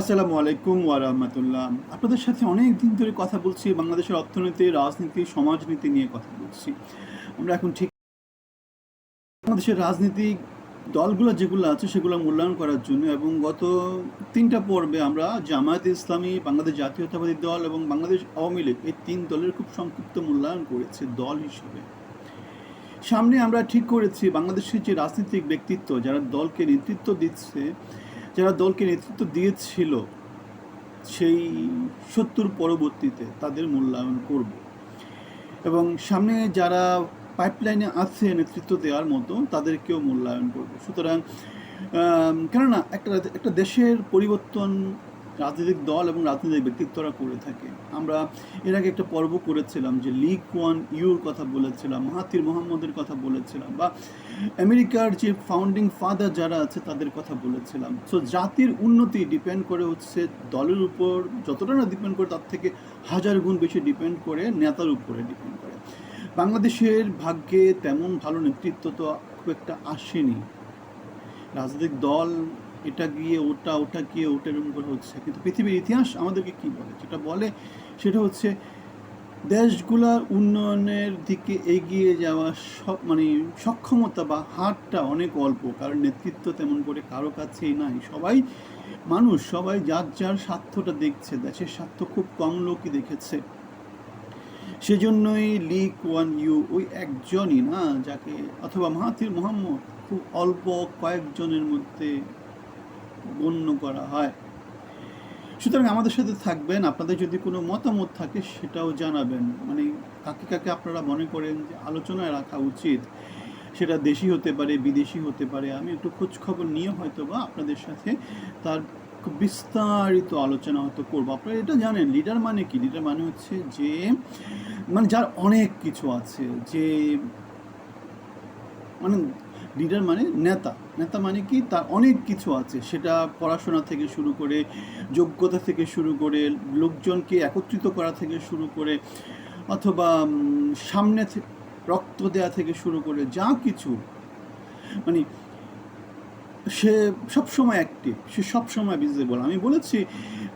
আসসালামু আলাইকুম ওয়ারাহমাতুল্লাহ আপনাদের সাথে অনেক দিন ধরে কথা বলছি, বাংলাদেশের অর্থনীতি, রাজনীতি, সমাজনীতি নিয়ে কথা বলছি। আমরা এখন ঠিক বাংলাদেশের রাজনীতিক দলগুলো যেগুলো আছে সেগুলো মূল্যায়ন করার জন্য এবং গত তিনটা পর্বে আমরা জামায়াত ইসলামী, বাংলাদেশ জাতীয়তাবাদী দল এবং বাংলাদেশ আওয়ামী লীগ এই তিন দলের খুব সংক্ষিপ্ত মূল্যায়ন করেছে দল হিসেবে। সামনে আমরা ঠিক করেছি বাংলাদেশের যে রাজনৈতিক ব্যক্তিত্ব যারা দলকে নেতৃত্ব দিচ্ছে যারা দলকে নেতৃত্ব দিয়েছিল, সেই সত্তর পরবর্তীতে তাদের মূল্যায়ন করব। এবং সামনে যারা পাইপলাইনে আছে নেতৃত্ব দেওয়ার মতো, তাদেরকেও মূল্যায়ন করব। সুতরাং কেননা একটা একটা দেশের পরিবর্তন রাজনৈতিক দল এবং রাজনৈতিক ব্যক্তিত্বরা করে থাকে। আমরা এর আগে একটা পর্ব করেছিলাম যে লিগ ওয়ান ইউর কথা বলেছিলাম মাহাতির মোহাম্মদের কথা বলেছিলাম বা আমেরিকার যে ফাউন্ডিং ফাদার যারা আছে তাদের কথা বলেছিলাম। সো জাতির উন্নতি ডিপেন্ড করে হচ্ছে দলের উপর, যতটা না ডিপেন্ড করে তার থেকে হাজার গুণ বেশি ডিপেন্ড করে নেতার উপরে ডিপেন্ড করে। বাংলাদেশের ভাগ্যে তেমন ভালো নেতৃত্ব তো খুব একটা আসেনি। রাজনৈতিক দল এটা গিয়ে, ওটা ওটা গিয়ে, ওটা এরকম করে হচ্ছে। কিন্তু পৃথিবীর ইতিহাস আমাদেরকে কি বলে? যেটা বলে সেটা হচ্ছে দেশগুলার উন্নয়নের দিকে এগিয়ে যাওয়া সব মানে সক্ষমতা বা হারটা অনেক অল্প। কারণ নেতৃত্ব তেমন করে কারও কাছেই নাই। সবাই মানুষ, সবাই যার যার স্বার্থটা দেখছে। দেশের স্বার্থ খুব কম লোকই দেখেছে। সেজন্যই লিক ওয়ান ইউ ওই একজনই না, যাকে, অথবা মাহাতির মোহাম্মদ, খুব অল্প কয়েকজনের মধ্যে গণ্য করা হয়। সুতরাং আমাদের সাথে থাকবেন, আপনাদের যদি কোনো মতামত থাকে সেটাও জানাবেন। মানে কাকে কাকে আপনারা মনে করেন যে আলোচনায় রাখা উচিত, সেটা দেশি হতে পারে, বিদেশি হতে পারে, আমি একটু খোঁজ খবর নিয়ে হয়তো বা আপনাদের সাথে তার খুব বিস্তারিত আলোচনা হয়তো করব। আপনারা এটা জানেন, লিডার মানে কি? লিডার মানে হচ্ছে যে মানে যার অনেক কিছু আছে, যে মানে লিডার মানে নেতা। নেতা মানে কি? তার অনেক কিছু আছে। সেটা পড়াশোনা থেকে শুরু করে, যোগ্যতা থেকে শুরু করে, লোকজনকে একত্রিত করা থেকে শুরু করে, অথবা সামনে রক্ত দেওয়া থেকে শুরু করে যা কিছু। মানে সে সবসময় অ্যাক্টিভ সে সবসময় ভিজিবল আমি বলেছি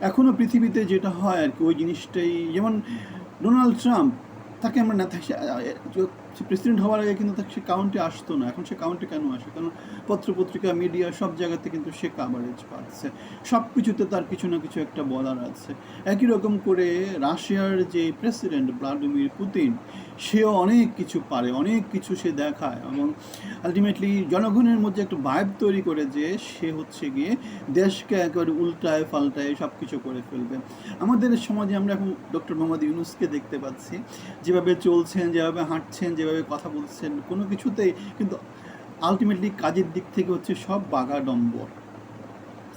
এখনও পৃথিবীতে যেটা হয় আর কি, ওই জিনিসটাই, যেমন ডোনাল্ড ট্রাম্প তাকে আমরা না নেতা প্রেসিডেন্ট হওয়ার আগে কিন্তু তাকে সে কাউন্টে আসতো না। এখন সে কাউন্টে কেন আসে? কারণ পত্রপত্রিকা মিডিয়া সব জায়গাতে কিন্তু সে কাভারেজ পাচ্ছে। সব কিছুতে তার কিছু না কিছু একটা বলার আছে। একই রকম করে রাশিয়ার যে প্রেসিডেন্ট ভ্লাদিমির পুতিন সেও অনেক কিছু পারে, অনেক কিছু সে দেখায় এবং আলটিমেটলি জনগণের মধ্যে একটা ভাইব তৈরি করে যে সে হচ্ছে গিয়ে দেশকে একেবারে উল্টায় পাল্টায় সব কিছু করে ফেলবে। আমাদের সমাজে আমরা এখন ডক্টর মোহাম্মদ ইউনুসকে দেখতে পাচ্ছি। যেভাবে চলছেন, যেভাবে হাঁটছেন, যেভাবে কথা বলছেন, কোনো কিছুতেই কিন্তু আলটিমেটলি কাজের দিক থেকে হচ্ছে সব বাগাডম্বর।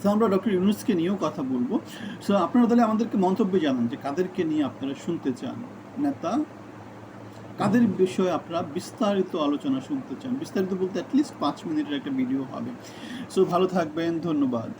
তো আমরা ডক্টর ইউনুসকে নিয়েও কথা বলব। সো আপনারা তাহলে আমাদেরকে মন্তব্য জানান যে কাদেরকে নিয়ে আপনারা শুনতে চান? নেতা কাদের বিষয়ে আপনারা বিস্তারিত আলোচনা শুনতে চান। বিস্তারিত বলতে অ্যাটলিস্ট পাঁচ মিনিটের একটা ভিডিও হবে। সো ভালো থাকবেন, ধন্যবাদ।